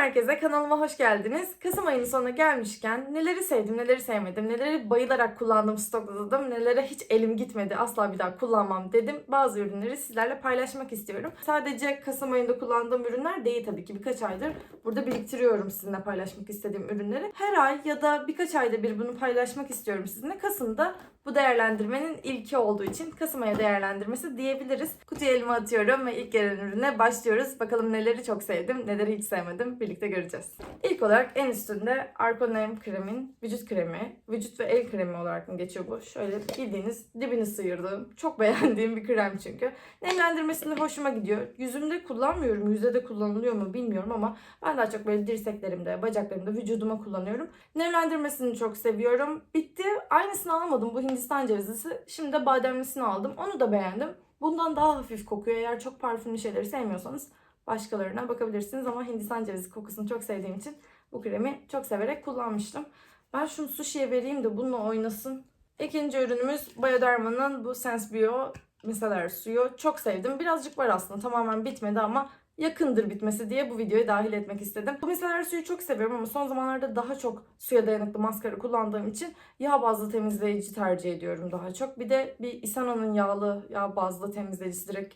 herkese, kanalıma hoş geldiniz. Kasım ayının sonuna gelmişken neleri sevdim, neleri sevmedim, neleri bayılarak kullandım, stokladım, nelere hiç elim gitmedi, asla bir daha kullanmam dedim. Bazı ürünleri sizlerle paylaşmak istiyorum. Sadece Kasım ayında kullandığım ürünler değil tabii ki. Birkaç aydır burada biriktiriyorum sizinle paylaşmak istediğim ürünleri. Her ay ya da birkaç ayda bir bunu paylaşmak istiyorum sizinle. Kasım'da bu değerlendirmenin ilki olduğu için Kasım ayı değerlendirmesi diyebiliriz. Kutuya elime atıyorum ve ilk gelen ürüne başlıyoruz. Bakalım neleri çok sevdim, neleri hiç sevmedim birlikte göreceğiz. İlk olarak en üstünde Arconem kremin vücut kremi, vücut ve el kremi olarak mı geçiyor bu? Şöyle bildiğiniz dibini sıyırdığım, çok beğendiğim bir krem çünkü. Nemlendirmesinde hoşuma gidiyor. Yüzümde kullanmıyorum, yüzde de kullanılıyor mu bilmiyorum ama ben daha çok böyle dirseklerimde, bacaklarımda, vücuduma kullanıyorum. Nemlendirmesini çok seviyorum. Bitti. Aynısını almadım. Bu Hindistan cevizlisi. Şimdi de bademlisini aldım. Onu da beğendim. Bundan daha hafif kokuyor. Eğer çok parfümlü şeyleri sevmiyorsanız başkalarına bakabilirsiniz. Ama Hindistan cevizi kokusunu çok sevdiğim için bu kremi çok severek kullanmıştım. Ben şunu sushi'ye vereyim de bununla oynasın. İkinci ürünümüz Bioderma'nın bu Sensebio miseler suyu. Çok sevdim. Birazcık var aslında. Tamamen bitmedi ama yakındır bitmesi diye bu videoyu dahil etmek istedim. Bu miseler suyu çok seviyorum ama son zamanlarda daha çok suya dayanıklı maskara kullandığım için yağ bazlı temizleyici tercih ediyorum daha çok. Bir de bir Isana'nın yağlı yağ bazlı temizleyicisi direkt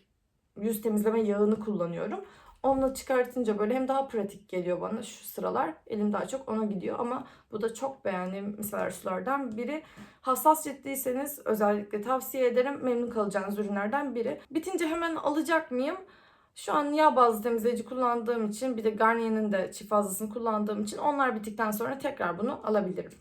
yüz temizleme yağını kullanıyorum. Onunla çıkartınca böyle hem daha pratik geliyor bana şu sıralar. Elim daha çok ona gidiyor ama bu da çok beğendiğim miseler sulardan biri. Hassas ciltliyseniz özellikle tavsiye ederim. Memnun kalacağınız ürünlerden biri. Bitince hemen alacak mıyım? Şu an yağ bazlı temizleyici kullandığım için bir de Garnier'in de çift fazlasını kullandığım için onlar bittikten sonra tekrar bunu alabilirim.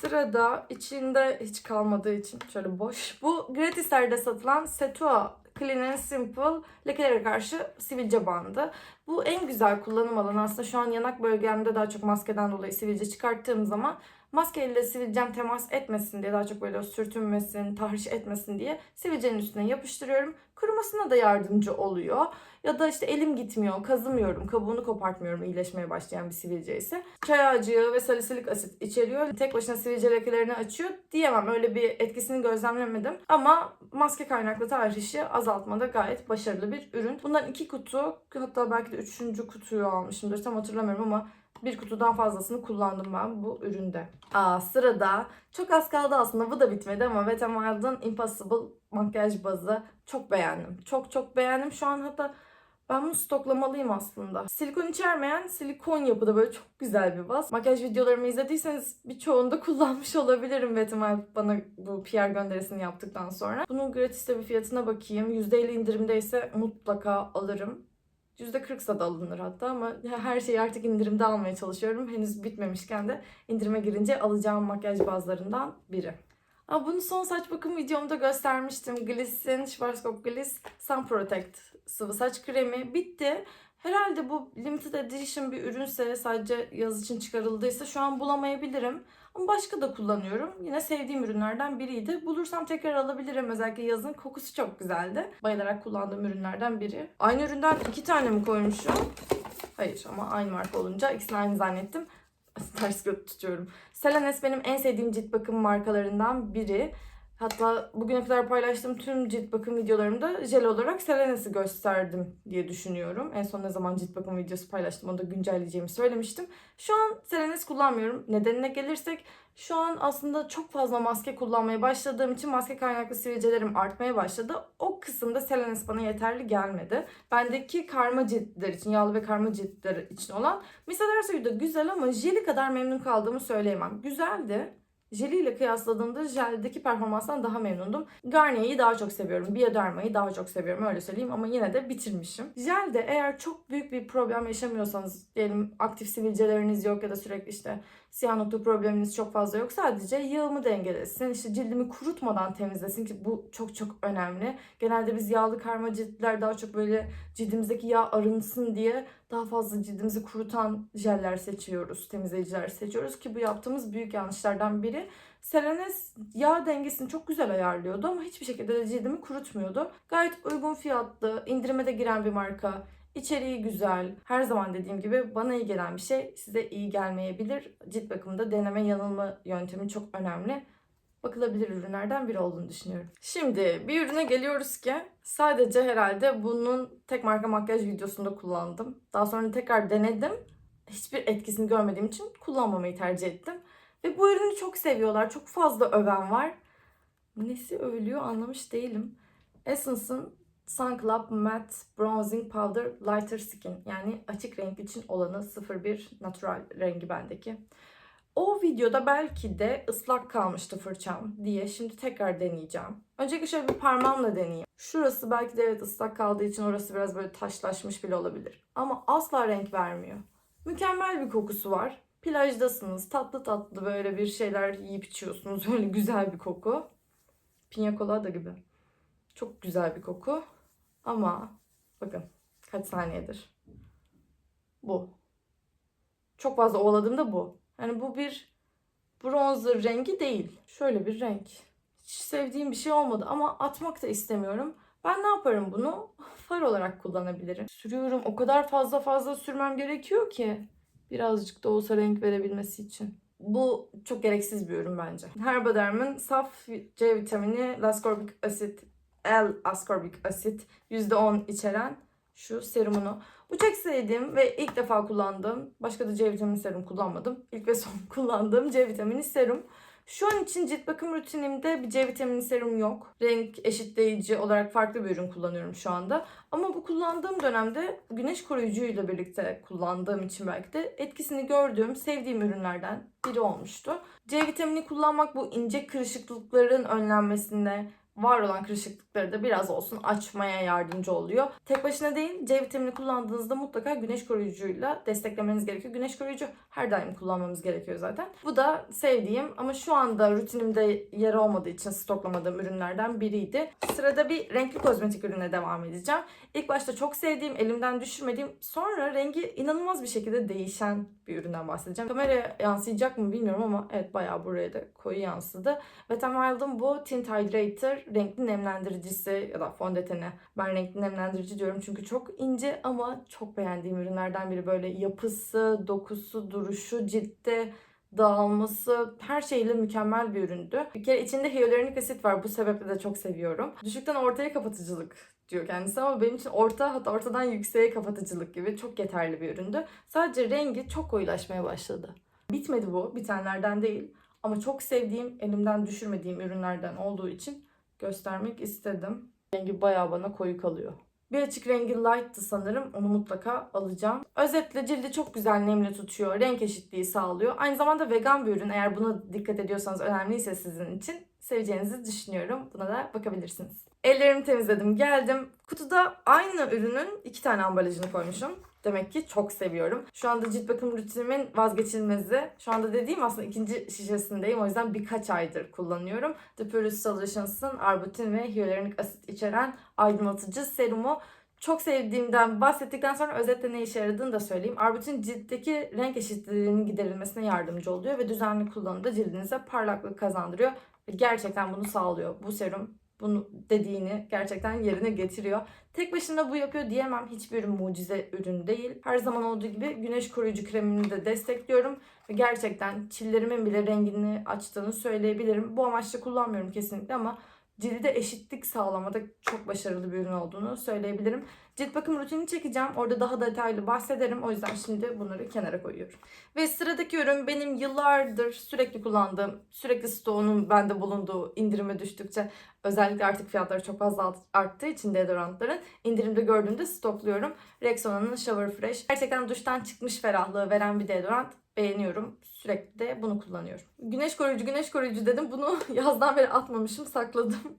Sırada içinde hiç kalmadığı için şöyle boş. Bu gratislerde satılan Setua Clean and Simple lekelere karşı sivilce bandı. Bu en güzel kullanım alanı aslında şu an yanak bölgemde daha çok maskeden dolayı sivilce çıkarttığım zaman maskeyle sivilcem temas etmesin diye daha çok böyle sürtünmesin, tahriş etmesin diye sivilcenin üstüne yapıştırıyorum. Kurumasına da yardımcı oluyor. Ya da işte elim gitmiyor, kazımıyorum, kabuğunu kopartmıyorum iyileşmeye başlayan bir sivilce ise. Çay ağacı ve salisilik asit içeriyor. Tek başına sivilce lekelerini açıyor diyemem. Öyle bir etkisini gözlemlemedim. Ama maske kaynaklı tahrişi azaltmada gayet başarılı bir ürün. Bundan iki kutu, hatta belki de üçüncü kutuyu almışımdır. Tam hatırlamıyorum ama bir kutudan fazlasını kullandım ben bu üründe. Aa sırada çok az kaldı aslında bu da bitmedi ama Wet n Wild'ın Impossible makyaj bazı çok beğendim. Çok çok beğendim. Şu an hatta ben bunu stoklamalıyım aslında. Silikon içermeyen silikon yapıda böyle çok güzel bir baz. Makyaj videolarımı izlediyseniz birçoğunda kullanmış olabilirim n Wild bana bu PR gönderisini yaptıktan sonra. Bunun gratiste bir fiyatına bakayım. %50 indirimdeyse mutlaka alırım. %40'sa da alınır hatta ama her şeyi artık indirimde almaya çalışıyorum. Henüz bitmemişken de indirime girince alacağım makyaj bazlarından biri. Aa, bunu son saç bakım videomda göstermiştim. Gliss'in Schwarzkopf Gliss Sun Protect sıvı saç kremi bitti. Herhalde bu limited edition bir ürünse sadece yaz için çıkarıldıysa şu an bulamayabilirim. Ama başka da kullanıyorum. Yine sevdiğim ürünlerden biriydi. Bulursam tekrar alabilirim. Özellikle yazın kokusu çok güzeldi. Bayılarak kullandığım ürünlerden biri. Aynı üründen iki tane mi koymuşum? Hayır ama aynı marka olunca ikisini aynı zannettim. Ters göt tutuyorum. Selenes benim en sevdiğim cilt bakım markalarından biri. Hatta bugüne kadar paylaştığım tüm cilt bakım videolarımda jel olarak Selenes'i gösterdim diye düşünüyorum. En son ne zaman cilt bakım videosu paylaştım onu da güncelleyeceğimi söylemiştim. Şu an Selenes kullanmıyorum. Nedenine gelirsek şu an aslında çok fazla maske kullanmaya başladığım için maske kaynaklı sivilcelerim artmaya başladı. O kısımda Selenes bana yeterli gelmedi. Bendeki karma ciltler için, yağlı ve karma ciltler için olan miseler suyu da güzel ama jeli kadar memnun kaldığımı söyleyemem. Güzeldi. Jeliyle kıyasladığımda jeldeki performanstan daha memnundum. Garnier'i daha çok seviyorum. Bioderma'yı daha çok seviyorum öyle söyleyeyim ama yine de bitirmişim. Jelde eğer çok büyük bir problem yaşamıyorsanız diyelim aktif sivilceleriniz yok ya da sürekli işte siyah nokta probleminiz çok fazla yok. Sadece yağımı dengelesin. işte cildimi kurutmadan temizlesin ki bu çok çok önemli. Genelde biz yağlı karma ciltler daha çok böyle cildimizdeki yağ arınsın diye daha fazla cildimizi kurutan jeller seçiyoruz, temizleyiciler seçiyoruz ki bu yaptığımız büyük yanlışlardan biri. Selenes yağ dengesini çok güzel ayarlıyordu ama hiçbir şekilde de cildimi kurutmuyordu. Gayet uygun fiyatlı, indirime de giren bir marka. İçeriği güzel. Her zaman dediğim gibi bana iyi gelen bir şey size iyi gelmeyebilir. Cilt bakımında deneme yanılma yöntemi çok önemli. Bakılabilir ürünlerden biri olduğunu düşünüyorum. Şimdi bir ürüne geliyoruz ki sadece herhalde bunun tek marka makyaj videosunda kullandım. Daha sonra tekrar denedim. hiçbir etkisini görmediğim için kullanmamayı tercih ettim. Ve bu ürünü çok seviyorlar. Çok fazla öven var. Nesi övülüyor anlamış değilim. Essence'ın Sun Club Matte Bronzing Powder Lighter Skin. Yani açık renk için olanı 01 natural rengi bendeki. O videoda belki de ıslak kalmıştı fırçam diye şimdi tekrar deneyeceğim. Öncelikle şöyle bir parmağımla deneyeyim. Şurası belki de evet ıslak kaldığı için orası biraz böyle taşlaşmış bile olabilir. Ama asla renk vermiyor. Mükemmel bir kokusu var. Plajdasınız. Tatlı tatlı böyle bir şeyler yiyip içiyorsunuz. Öyle güzel bir koku. Pina colada gibi. Çok güzel bir koku. Ama bakın kaç saniyedir. Bu. Çok fazla ovaladığımda bu. Yani bu bir bronzer rengi değil. Şöyle bir renk. Hiç sevdiğim bir şey olmadı ama atmak da istemiyorum. Ben ne yaparım bunu? Far olarak kullanabilirim. Sürüyorum. O kadar fazla fazla sürmem gerekiyor ki. Birazcık da olsa renk verebilmesi için. Bu çok gereksiz bir ürün bence. Herbadderm'in saf C vitamini, ascorbic asit, L-ascorbic asit %10 içeren şu serumunu. Bu çok sevdiğim ve ilk defa kullandığım, başka da C vitamini serum kullanmadım. İlk ve son kullandığım C vitamini serum. Şu an için cilt bakım rutinimde bir C vitamini serum yok. Renk eşitleyici olarak farklı bir ürün kullanıyorum şu anda. Ama bu kullandığım dönemde güneş koruyucuyla birlikte kullandığım için belki de etkisini gördüğüm, sevdiğim ürünlerden biri olmuştu. C vitamini kullanmak bu ince kırışıklıkların önlenmesinde, var olan kırışıklıkları da biraz olsun açmaya yardımcı oluyor. Tek başına değil C vitamini kullandığınızda mutlaka güneş koruyucuyla desteklemeniz gerekiyor. Güneş koruyucu her daim kullanmamız gerekiyor zaten. Bu da sevdiğim ama şu anda rutinimde yer olmadığı için stoklamadığım ürünlerden biriydi. Sırada bir renkli kozmetik ürüne devam edeceğim. İlk başta çok sevdiğim, elimden düşürmediğim, sonra rengi inanılmaz bir şekilde değişen bir üründen bahsedeceğim. Kameraya yansıyacak mı bilmiyorum ama evet bayağı buraya da koyu yansıdı. Wet n Wild'ın bu Tint Hydrator renkli nemlendiricisi ya da fondöteni. Ben renkli nemlendirici diyorum çünkü çok ince ama çok beğendiğim ürünlerden biri. Böyle yapısı, dokusu, duruşu, ciltte dağılması her şeyle mükemmel bir üründü. Bir kere içinde hyaluronik asit var. Bu sebeple de çok seviyorum. Düşükten ortaya kapatıcılık diyor kendisi ama benim için orta hatta ortadan yükseğe kapatıcılık gibi çok yeterli bir üründü. Sadece rengi çok koyulaşmaya başladı. Bitmedi bu. Bitenlerden değil. Ama çok sevdiğim, elimden düşürmediğim ürünlerden olduğu için göstermek istedim. Rengi bayağı bana koyu kalıyor. Bir açık rengi light'tı sanırım. Onu mutlaka alacağım. Özetle cildi çok güzel nemli tutuyor. Renk eşitliği sağlıyor. Aynı zamanda vegan bir ürün. Eğer buna dikkat ediyorsanız önemliyse sizin için seveceğinizi düşünüyorum. Buna da bakabilirsiniz. Ellerimi temizledim. Geldim. Kutuda aynı ürünün iki tane ambalajını koymuşum. Demek ki çok seviyorum. Şu anda cilt bakım rutinimin vazgeçilmezi. Şu anda dediğim aslında ikinci şişesindeyim. O yüzden birkaç aydır kullanıyorum. The Purist Solutions'ın arbutin ve hyaluronik asit içeren aydınlatıcı serumu. Çok sevdiğimden bahsettikten sonra özetle ne işe yaradığını da söyleyeyim. Arbutin ciltteki renk eşitliğinin giderilmesine yardımcı oluyor ve düzenli kullanımda cildinize parlaklık kazandırıyor. Gerçekten bunu sağlıyor. Bu serum bunu dediğini gerçekten yerine getiriyor. Tek başına bu yapıyor diyemem. Hiçbir mucize ürün değil. Her zaman olduğu gibi güneş koruyucu kremini de destekliyorum. Ve gerçekten çillerimin bile rengini açtığını söyleyebilirim. Bu amaçla kullanmıyorum kesinlikle ama cilde eşitlik sağlamada çok başarılı bir ürün olduğunu söyleyebilirim. Cilt bakım rutini çekeceğim. Orada daha detaylı bahsederim. O yüzden şimdi bunları kenara koyuyorum. Ve sıradaki ürün benim yıllardır sürekli kullandığım, sürekli stoğunun bende bulunduğu indirime düştükçe özellikle artık fiyatları çok fazla arttığı için deodorantların indirimde gördüğümde stokluyorum. Rexona'nın Shower Fresh. Gerçekten duştan çıkmış ferahlığı veren bir deodorant. Beğeniyorum. Sürekli de bunu kullanıyorum. Güneş koruyucu, güneş koruyucu dedim. Bunu yazdan beri atmamışım, sakladım.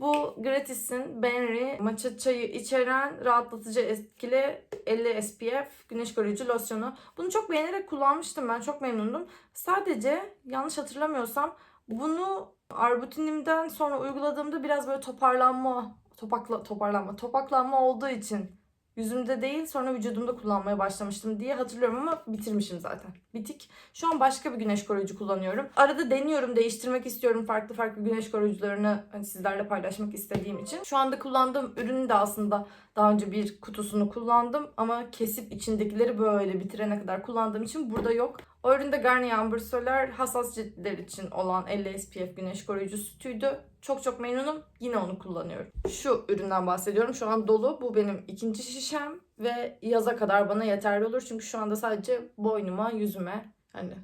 Bu Gratis'in Benry matcha çayı içeren rahatlatıcı etkili 50 SPF güneş koruyucu losyonu. Bunu çok beğenerek kullanmıştım ben. Çok memnundum. Sadece yanlış hatırlamıyorsam bunu arbutinimden sonra uyguladığımda biraz böyle toparlanma, topakla, toparlanma, topaklanma olduğu için yüzümde değil sonra vücudumda kullanmaya başlamıştım diye hatırlıyorum ama bitirmişim zaten. Bitik. Şu an başka bir güneş koruyucu kullanıyorum. Arada deniyorum, değiştirmek istiyorum farklı farklı güneş koruyucularını hani sizlerle paylaşmak istediğim için. Şu anda kullandığım ürünü de aslında daha önce bir kutusunu kullandım ama kesip içindekileri böyle bitirene kadar kullandığım için burada yok. O üründe Garnier Amber hassas ciltler için olan 50 SPF güneş koruyucu sütüydü. Çok çok memnunum. Yine onu kullanıyorum. Şu üründen bahsediyorum. Şu an dolu. Bu benim ikinci şişem. ve yaza kadar bana yeterli olur. Çünkü şu anda sadece boynuma, yüzüme hani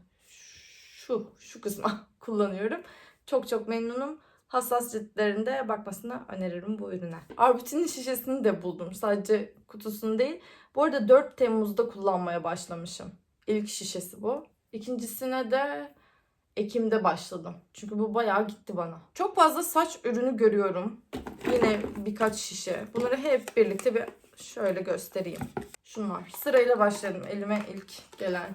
şu şu kısma kullanıyorum. Çok çok memnunum. Hassas ciltlerinde bakmasını öneririm bu ürüne. Arbutin'in şişesini de buldum. Sadece kutusunu değil. Bu arada 4 Temmuz'da kullanmaya başlamışım. İlk şişesi bu. İkincisine de Ekim'de başladım. Çünkü bu bayağı gitti bana. Çok fazla saç ürünü görüyorum. Yine birkaç şişe. Bunları hep birlikte bir şöyle göstereyim. Şunlar. Sırayla başladım. Elime ilk gelen.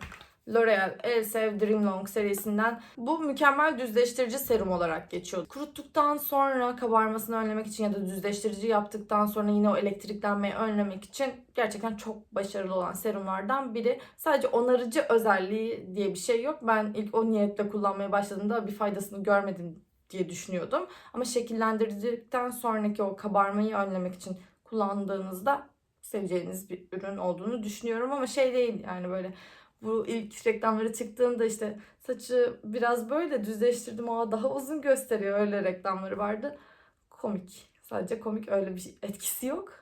L'Oreal Elsev Dream Long serisinden. Bu mükemmel düzleştirici serum olarak geçiyor. Kuruttuktan sonra kabarmasını önlemek için ya da düzleştirici yaptıktan sonra yine o elektriklenmeyi önlemek için gerçekten çok başarılı olan serumlardan biri. Sadece onarıcı özelliği diye bir şey yok. Ben ilk o niyetle kullanmaya başladığımda bir faydasını görmedim diye düşünüyordum. Ama şekillendirdikten sonraki o kabarmayı önlemek için kullandığınızda seveceğiniz bir ürün olduğunu düşünüyorum ama şey değil yani böyle bu ilk reklamları çıktığında işte saçı biraz böyle düzleştirdim ama daha uzun gösteriyor öyle reklamları vardı. Komik. Sadece komik öyle bir etkisi yok.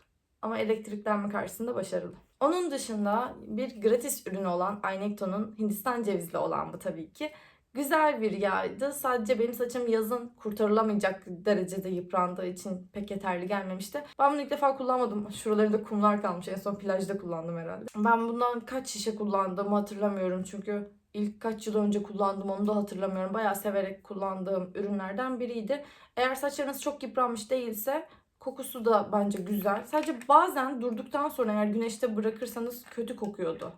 Ama elektriklenme karşısında başarılı. Onun dışında bir gratis ürünü olan Aynekto'nun Hindistan cevizli olan bu tabii ki. Güzel bir yağydı. Sadece benim saçım yazın kurtarılamayacak derecede yıprandığı için pek yeterli gelmemişti. Ben bunu ilk defa kullanmadım. Şuralarında kumlar kalmış. En son plajda kullandım herhalde. Ben bundan kaç şişe kullandığımı hatırlamıyorum. Çünkü ilk kaç yıl önce kullandım onu da hatırlamıyorum. Bayağı severek kullandığım ürünlerden biriydi. Eğer saçlarınız çok yıpranmış değilse kokusu da bence güzel. Sadece bazen durduktan sonra eğer güneşte bırakırsanız kötü kokuyordu.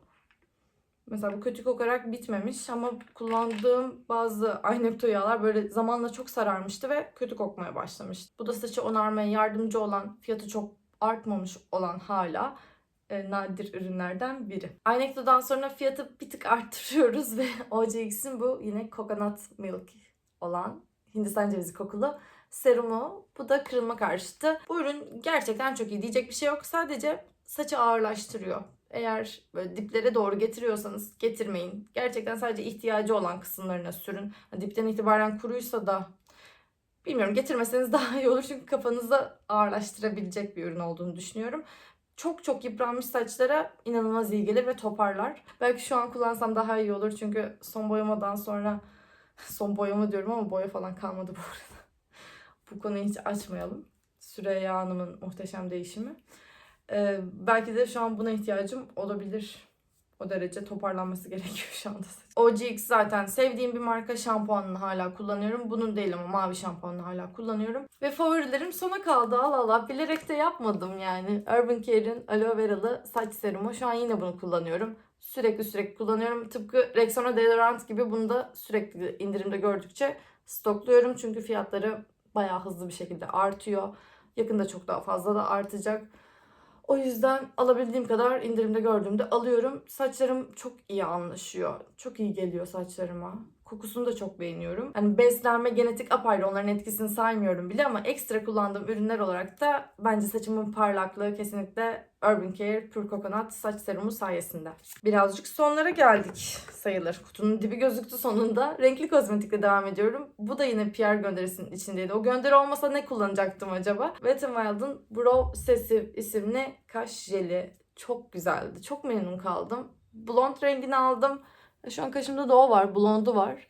Mesela bu kötü kokarak bitmemiş ama kullandığım bazı Aynekto yağlar böyle zamanla çok sararmıştı ve kötü kokmaya başlamıştı. Bu da saçı onarmaya yardımcı olan, fiyatı çok artmamış olan hala e, nadir ürünlerden biri. Aynekto'dan sonra fiyatı bir tık arttırıyoruz ve OCX'in bu yine coconut milk olan Hindistan cevizi kokulu serumu. Bu da kırılma karşıtı. Bu ürün gerçekten çok iyi. Diyecek bir şey yok. Sadece saçı ağırlaştırıyor. Eğer böyle diplere doğru getiriyorsanız getirmeyin. Gerçekten sadece ihtiyacı olan kısımlarına sürün. Dipten itibaren kuruysa da bilmiyorum getirmeseniz daha iyi olur. Çünkü kafanızda ağırlaştırabilecek bir ürün olduğunu düşünüyorum. Çok çok yıpranmış saçlara inanılmaz iyi gelir ve toparlar. Belki şu an kullansam daha iyi olur. Çünkü son boyamadan sonra son boyama diyorum ama boya falan kalmadı bu arada. Bu konuyu hiç açmayalım. Süreyya Hanım'ın muhteşem değişimi. Ee, belki de şu an buna ihtiyacım olabilir. O derece toparlanması gerekiyor şu anda. OGX zaten sevdiğim bir marka şampuanını hala kullanıyorum. Bunun değil ama mavi şampuanını hala kullanıyorum. Ve favorilerim sona kaldı. Allah Allah bilerek de yapmadım yani. Urban Care'in aloe veralı saç serumu. Şu an yine bunu kullanıyorum. Sürekli sürekli kullanıyorum. Tıpkı Rexona deodorant gibi bunu da sürekli indirimde gördükçe stokluyorum. Çünkü fiyatları bayağı hızlı bir şekilde artıyor. Yakında çok daha fazla da artacak. O yüzden alabildiğim kadar indirimde gördüğümde alıyorum. Saçlarım çok iyi anlaşıyor. Çok iyi geliyor saçlarıma. Kokusunu da çok beğeniyorum. Hani beslenme, genetik apayrı onların etkisini saymıyorum bile ama ekstra kullandığım ürünler olarak da bence saçımın parlaklığı kesinlikle Urban Care Pure Coconut saç serumu sayesinde. Birazcık sonlara geldik sayılır. Kutunun dibi gözüktü sonunda. Renkli kozmetikle devam ediyorum. Bu da yine PR gönderisinin içindeydi. O gönderi olmasa ne kullanacaktım acaba? Wet n Wild'ın Brow Sessive isimli kaş jeli. Çok güzeldi. Çok memnun kaldım. Blond rengini aldım. Şu an kaşımda da o var. Blondu var.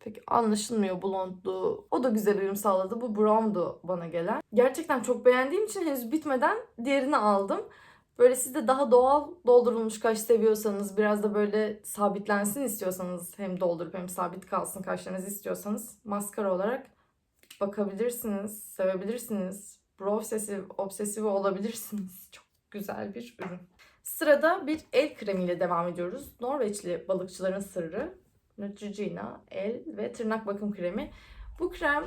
Pek anlaşılmıyor blondlu. O da güzel uyum sağladı. Bu brown'du bana gelen. Gerçekten çok beğendiğim için henüz bitmeden diğerini aldım. Böyle siz de daha doğal doldurulmuş kaş seviyorsanız, biraz da böyle sabitlensin istiyorsanız, hem doldurup hem sabit kalsın kaşlarınız istiyorsanız maskara olarak bakabilirsiniz, sevebilirsiniz. Brow obsesif, obsesifi olabilirsiniz. Çok güzel bir ürün. Sırada bir el kremiyle devam ediyoruz. Norveçli balıkçıların sırrı Neutrogena el ve tırnak bakım kremi. Bu krem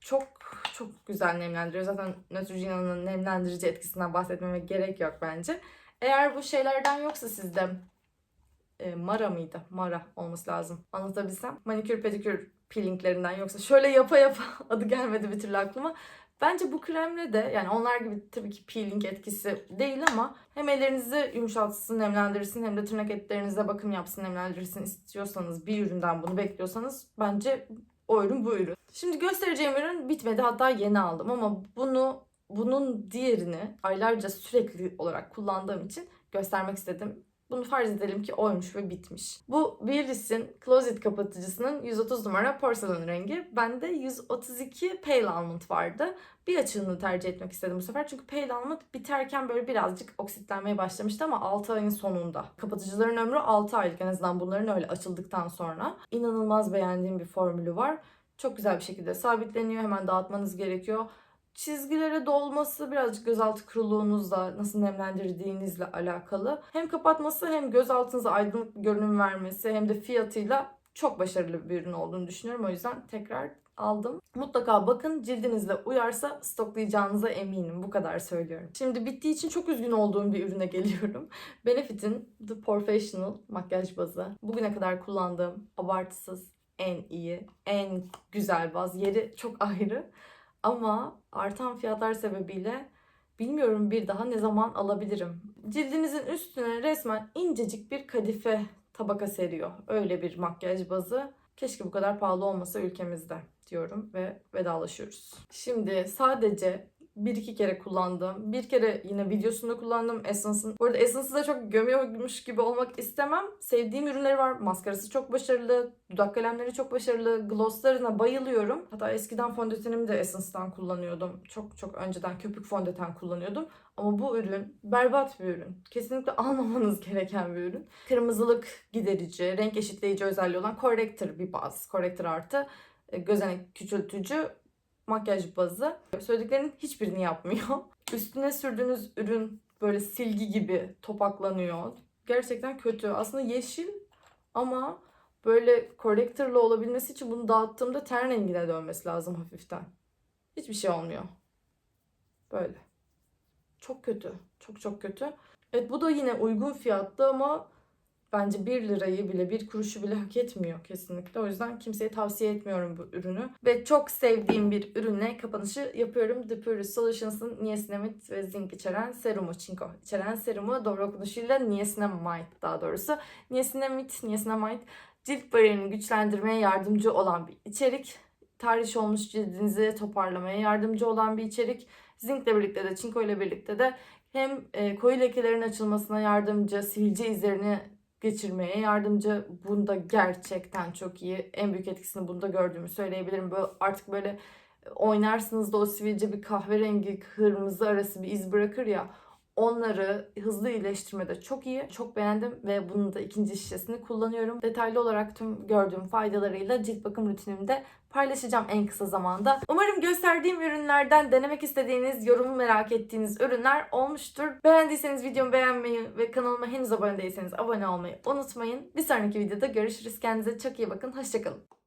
çok çok güzel nemlendiriyor. Zaten Neutrogena'nın nemlendirici etkisinden bahsetmeme gerek yok bence. Eğer bu şeylerden yoksa sizde e, Mara mıydı? Mara olması lazım. Anlatabilsem. Manikür pedikür peelinglerinden yoksa şöyle yapa yapa adı gelmedi bir türlü aklıma. Bence bu kremle de yani onlar gibi tabii ki peeling etkisi değil ama hem ellerinizi yumuşatsın, nemlendirsin hem de tırnak etlerinize bakım yapsın, nemlendirsin istiyorsanız bir üründen bunu bekliyorsanız bence o ürün bu ürün. Şimdi göstereceğim ürün bitmedi hatta yeni aldım ama bunu bunun diğerini aylarca sürekli olarak kullandığım için göstermek istedim. Bunu farz edelim ki oymuş ve bitmiş. Bu Baileys'in Closet kapatıcısının 130 numara porselen rengi. Bende 132 Pale Almond vardı. Bir açığını tercih etmek istedim bu sefer. Çünkü Pale Almond biterken böyle birazcık oksitlenmeye başlamıştı ama 6 ayın sonunda. Kapatıcıların ömrü 6 aylık en azından bunların öyle açıldıktan sonra. İnanılmaz beğendiğim bir formülü var. Çok güzel bir şekilde sabitleniyor. Hemen dağıtmanız gerekiyor çizgilere dolması birazcık gözaltı kuruluğunuzla nasıl nemlendirdiğinizle alakalı. Hem kapatması hem gözaltınıza aydınlık görünüm vermesi hem de fiyatıyla çok başarılı bir ürün olduğunu düşünüyorum. O yüzden tekrar aldım. Mutlaka bakın cildinizle uyarsa stoklayacağınıza eminim. Bu kadar söylüyorum. Şimdi bittiği için çok üzgün olduğum bir ürüne geliyorum. Benefit'in The Professional makyaj bazı. Bugüne kadar kullandığım abartısız en iyi, en güzel baz. Yeri çok ayrı. Ama artan fiyatlar sebebiyle bilmiyorum bir daha ne zaman alabilirim. Cildinizin üstüne resmen incecik bir kadife tabaka seriyor. Öyle bir makyaj bazı. Keşke bu kadar pahalı olmasa ülkemizde diyorum ve vedalaşıyoruz. Şimdi sadece bir iki kere kullandım. Bir kere yine videosunda kullandım Essence'ın. Bu arada Essence'ı da çok gömüyormuş gibi olmak istemem. Sevdiğim ürünleri var. Maskarası çok başarılı. Dudak kalemleri çok başarılı. Glosslarına bayılıyorum. Hatta eskiden fondötenimi de Essence'dan kullanıyordum. Çok çok önceden köpük fondöten kullanıyordum. Ama bu ürün berbat bir ürün. Kesinlikle almamanız gereken bir ürün. Kırmızılık giderici, renk eşitleyici özelliği olan corrector bir baz. Corrector artı e, gözenek küçültücü makyaj bazı. Söylediklerinin hiçbirini yapmıyor. Üstüne sürdüğünüz ürün böyle silgi gibi topaklanıyor. Gerçekten kötü. Aslında yeşil ama böyle corrector'lı olabilmesi için bunu dağıttığımda ten rengine dönmesi lazım hafiften. Hiçbir şey olmuyor. Böyle. Çok kötü. Çok çok kötü. Evet bu da yine uygun fiyattı ama bence 1 lirayı bile 1 kuruşu bile hak etmiyor kesinlikle. O yüzden kimseye tavsiye etmiyorum bu ürünü. Ve çok sevdiğim bir ürünle kapanışı yapıyorum. The Pure Solutions'ın niacinamide ve zinc içeren serumu, çinko içeren serumu doğru okunuşuyla niacinamide daha doğrusu. Niacinamide, niacinamide cilt bariyerini güçlendirmeye yardımcı olan bir içerik. Tahriş olmuş cildinizi toparlamaya yardımcı olan bir içerik. Zinkle birlikte de çinko ile birlikte de hem e, koyu lekelerin açılmasına yardımcı, sivilce izlerini geçirmeye yardımcı. Bunda gerçekten çok iyi. En büyük etkisini bunda gördüğümü söyleyebilirim. Böyle artık böyle oynarsınız da o sivilce bir kahverengi kırmızı arası bir iz bırakır ya. Onları hızlı iyileştirmede çok iyi. Çok beğendim ve bunun da ikinci şişesini kullanıyorum. Detaylı olarak tüm gördüğüm faydalarıyla cilt bakım rutinimde paylaşacağım en kısa zamanda. Umarım gösterdiğim ürünlerden denemek istediğiniz, yorumu merak ettiğiniz ürünler olmuştur. Beğendiyseniz videomu beğenmeyi ve kanalıma henüz abone değilseniz abone olmayı unutmayın. Bir sonraki videoda görüşürüz. Kendinize çok iyi bakın. Hoşçakalın.